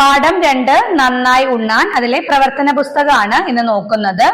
പാഠം രണ്ട് നന്നായി ഉണ്ണാൻ അതിലെ പ്രവർത്തന പുസ്തകമാണ് ഇന്ന് നോക്കുന്നത്.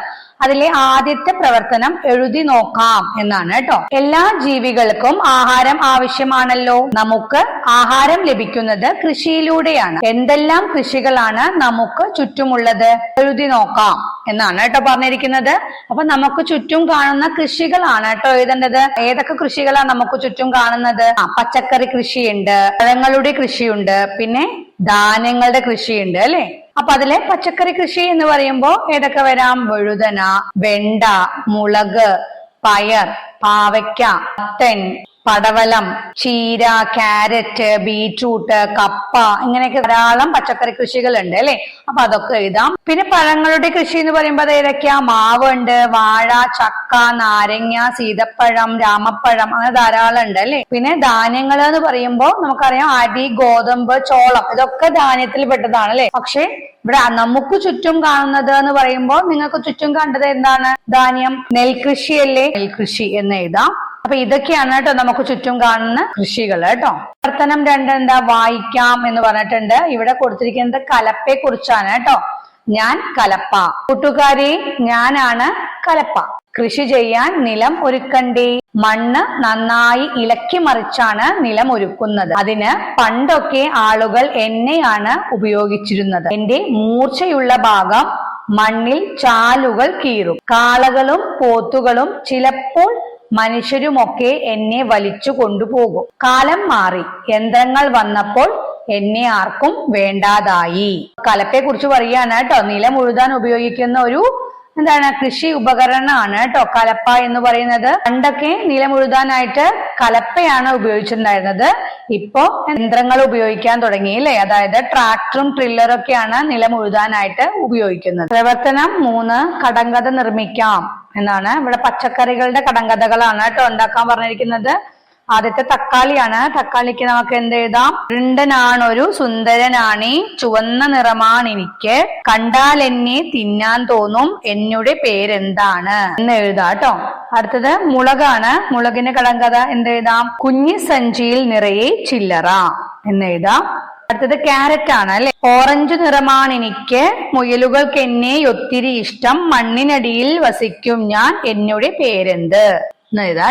അതിലെ ആദ്യത്തെ പ്രവർത്തനം എഴുതി നോക്കാം എന്നാണ് കേട്ടോ. എല്ലാ ജീവികൾക്കും ആഹാരം ആവശ്യമാണല്ലോ. നമുക്ക് ആഹാരം ലഭിക്കുന്നത് കൃഷിയിലൂടെയാണ്. എന്തെല്ലാം കൃഷികളാണ് നമുക്ക് ചുറ്റുമുള്ളത്? എഴുതി നോക്കാം എന്നാണ് കേട്ടോ പറഞ്ഞിരിക്കുന്നത്. അപ്പൊ നമുക്ക് ചുറ്റും കാണുന്ന കൃഷികളാണ് കേട്ടോ എഴുതേണ്ടത്. ഏതൊക്കെ കൃഷികളാണ് നമുക്ക് ചുറ്റും കാണുന്നത്? പച്ചക്കറി കൃഷിയുണ്ട് പഴങ്ങളുടെ കൃഷിയുണ്ട് പിന്നെ ധാന്യങ്ങളുടെ കൃഷിയുണ്ട് അല്ലെ? അപ്പൊ അതിലെ പച്ചക്കറി കൃഷി എന്ന് പറയുമ്പോൾ ഏതൊക്കെ വരാം? വഴുതന വെണ്ട മുളക് പയർ പാവയ്ക്ക മത്തൻ പടവലം ചീര ക്യാരറ്റ് ബീറ്റ്റൂട്ട് കപ്പ ഇങ്ങനെയൊക്കെ ധാരാളം പച്ചക്കറി കൃഷികളുണ്ട് അല്ലെ? അപ്പൊ അതൊക്കെ എഴുതാം. പിന്നെ പഴങ്ങളുടെ കൃഷി എന്ന് പറയുമ്പോൾ അത് ഏതൊക്കെയാ? മാവ് ഉണ്ട് വാഴ ചക്ക നാരങ്ങ സീതപ്പഴം രാമപ്പഴം അങ്ങനെ ധാരാളം ഉണ്ട് അല്ലെ? പിന്നെ ധാന്യങ്ങൾ എന്ന് പറയുമ്പോൾ നമുക്കറിയാം അരി ഗോതമ്പ് ചോളം ഇതൊക്കെ ധാന്യത്തിൽ പെട്ടതാണ് അല്ലെ? പക്ഷെ ഇവിടെ നമുക്ക് ചുറ്റും കാണുന്നത് എന്ന് പറയുമ്പോൾ നിങ്ങൾക്ക് ചുറ്റും കണ്ടത് എന്താണ്? ധാന്യം നെൽകൃഷിയല്ലേ? നെൽകൃഷി എന്ന് എഴുതാം. അപ്പൊ ഇതൊക്കെയാണ് കേട്ടോ നമുക്ക് ചുറ്റും കാണുന്ന കൃഷികൾ കേട്ടോ. പ്രവർത്തനം രണ്ട് എന്താ വായിക്കാം എന്ന് പറഞ്ഞിട്ടുണ്ട്. ഇവിടെ കൊടുത്തിരിക്കുന്നത് കലപ്പയെ കുറിച്ചാണ് കേട്ടോ. ഞാൻ കലപ്പ. കൂട്ടുകാരി ഞാനാണ് കലപ്പ. കൃഷി ചെയ്യാൻ നിലം ഒരുക്കണ്ടി? മണ്ണ് നന്നായി ഇലക്കി മറിച്ചാണ് നിലം ഒരുക്കുന്നത്. അതിന് പണ്ടൊക്കെ ആളുകൾ എന്നെയാണ് ഉപയോഗിച്ചിരുന്നത്. എന്റെ മൂർച്ചയുള്ള ഭാഗം മണ്ണിൽ ചാലുകൾ കീറും. കാളകളും പോത്തുകളും ചിലപ്പോൾ മനുഷ്യരുമൊക്കെ എന്നെ വലിച്ചു കൊണ്ടുപോകും. കാലം മാറി. യന്ത്രങ്ങൾ വന്നപ്പോൾ എന്നെ ആർക്കും വേണ്ടാതായി. കലപ്പെ കുറിച്ച് പറയുകയാണ് കേട്ടോ. നിലം ഉഴുതാൻ ഉപയോഗിക്കുന്ന ഒരു എന്താണ് കൃഷി ഉപകരണമാണ് കേട്ടോ. കലപ്പ എന്ന് പറയുന്നത്. പണ്ടൊക്കെ നിലം ഉഴുതാനായിട്ട് കലപ്പയാണ് ഉപയോഗിച്ചിട്ടുണ്ടായിരുന്നത്. ഇപ്പോ യന്ത്രങ്ങൾ ഉപയോഗിക്കാൻ തുടങ്ങി അല്ലേ? അതായത് ട്രാക്ടറും ട്രില്ലറും ഒക്കെയാണ് നിലം ഉഴുതാനായിട്ട് ഉപയോഗിക്കുന്നത്. പ്രവർത്തനം മൂന്ന് കടങ്കഥ നിർമ്മിക്കാം. എന്നാണ്. ഇവിടെ പച്ചക്കറികളുടെ കടങ്കഥകളാണ് കേട്ടോ ഉണ്ടാക്കാൻ പറഞ്ഞിരിക്കുന്നത്. ആദ്യത്തെ തക്കാളിയാണ്. തക്കാളിക്ക് നമുക്ക് എന്ത് എഴുതാം? വൃണ്ടനാണൊരു സുന്ദരനാണി ചുവന്ന നിറമാണ് എനിക്ക് കണ്ടാൽ എന്നെ തിന്നാൻ തോന്നും എന്നുടെ പേരെന്താണ്? എന്ന് എഴുതാം കേട്ടോ. അടുത്തത് മുളകാണ്. മുളകിന്റെ കടങ്കഥ എന്ത് എഴുതാം? കുഞ്ഞി സഞ്ചിയിൽ നിറയെ ചില്ലറ എന്ന് എഴുതാം. അടുത്തത് ക്യാരറ്റ് ആണ് അല്ലെ? ഓറഞ്ച് നിറമാണ് എനിക്ക്. മുയലുകൾക്ക് എന്നെ ഒത്തിരി ഇഷ്ടം. മണ്ണിനടിയിൽ വസിക്കും ഞാൻ. എന്നുടെ പേരെന്ത്?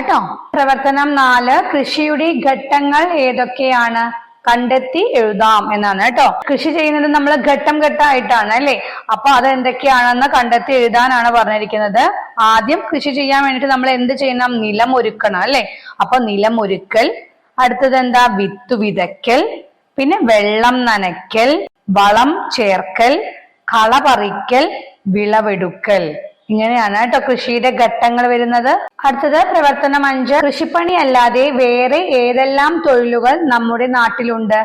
ട്ടോ. പ്രവർത്തനം നാല് കൃഷിയുടെ ഘട്ടങ്ങൾ ഏതൊക്കെയാണ്? കണ്ടെത്തി എഴുതാം എന്നാണ് കേട്ടോ കൃഷി ചെയ്യുന്നത് നമ്മൾ ഘട്ടം ഘട്ടമായിട്ടാണ് അല്ലെ? അപ്പൊ അത് എന്തൊക്കെയാണെന്ന് കണ്ടെത്തി എഴുതാനാണ് പറഞ്ഞിരിക്കുന്നത്. ആദ്യം കൃഷി ചെയ്യാൻ വേണ്ടിട്ട് നമ്മൾ എന്ത് ചെയ്യണം? നിലം ഒരുക്കണം അല്ലെ? അപ്പൊ നിലം ഒരുക്കൽ അടുത്തത് എന്താ? വിത്ത് വിതയ്ക്കൽ. പിന്നെ വെള്ളം നനയ്ക്കൽ വളം ചേർക്കൽ കള പറിക്കൽ വിളവെടുക്കൽ. ഇങ്ങനെയാണ് കേട്ടോ കൃഷിയുടെ ഘട്ടങ്ങൾ വരുന്നത്. അടുത്തത് പ്രവർത്തനം അഞ്ച്. കൃഷിപ്പണി അല്ലാതെ വേറെ ഏതെല്ലാം തൊഴിലുകൾ നമ്മുടെ നാട്ടിലുണ്ട്?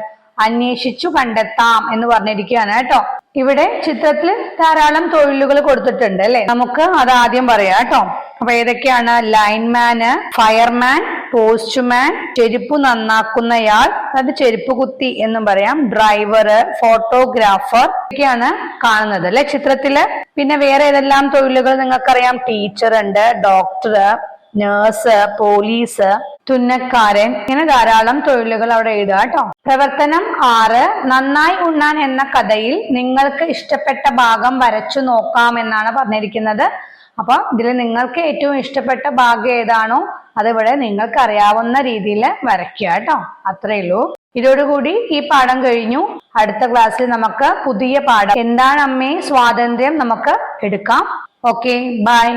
അന്വേഷിച്ചു കണ്ടെത്താം എന്ന് പറഞ്ഞിരിക്കുകയാണ് കേട്ടോ. ഇവിടെ ചിത്രത്തിൽ ധാരാളം തൊഴിലുകൾ കൊടുത്തിട്ടുണ്ട് അല്ലെ? നമുക്ക് അത് ആദ്യം പറയാം കേട്ടോ. അപ്പൊ ഏതൊക്കെയാണ്? ലൈൻമാന് ഫയർമാൻ പോസ്റ്റ്മാൻ ചെരുപ്പ് നന്നാക്കുന്നയാൾ അതായത് ചെരുപ്പ് കുത്തി എന്നും പറയാം. ഡ്രൈവർ ഫോട്ടോഗ്രാഫർ ഒക്കെയാണ് കാണുന്നത് അല്ലെ ചിത്രത്തിൽ? പിന്നെ വേറെ ഏതെല്ലാം തൊഴിലുകൾ നിങ്ങൾക്കറിയാം? ടീച്ചർ ഉണ്ട് ഡോക്ടർ നേഴ്സ് പോലീസ് തുന്നക്കാരൻ. ഇങ്ങനെ ധാരാളം തൊഴിലുകൾ അവിടെ എഴുതുക കേട്ടോ. പ്രവർത്തനം ആറ് നന്നായി ഉണ്ണാൻ എന്ന കഥയിൽ നിങ്ങൾക്ക് ഇഷ്ടപ്പെട്ട ഭാഗം വരച്ചു നോക്കാം എന്നാണ് പറഞ്ഞിരിക്കുന്നത്. അപ്പൊ ഇതിൽ നിങ്ങൾക്ക് ഏറ്റവും ഇഷ്ടപ്പെട്ട ഭാഗം ഏതാണോ അതിവിടെ നിങ്ങൾക്ക് അറിയാവുന്ന രീതിയിൽ വരയ്ക്കുക കേട്ടോ. അത്രേ ഉള്ളൂ. ഇതോടുകൂടി ഈ പാഠം കഴിഞ്ഞു. അടുത്ത ക്ലാസ്സിൽ നമുക്ക് പുതിയ പാഠം. എന്താണ് അമ്മേ സ്വാതന്ത്ര്യം? നമുക്ക് എടുക്കാം. Okay bye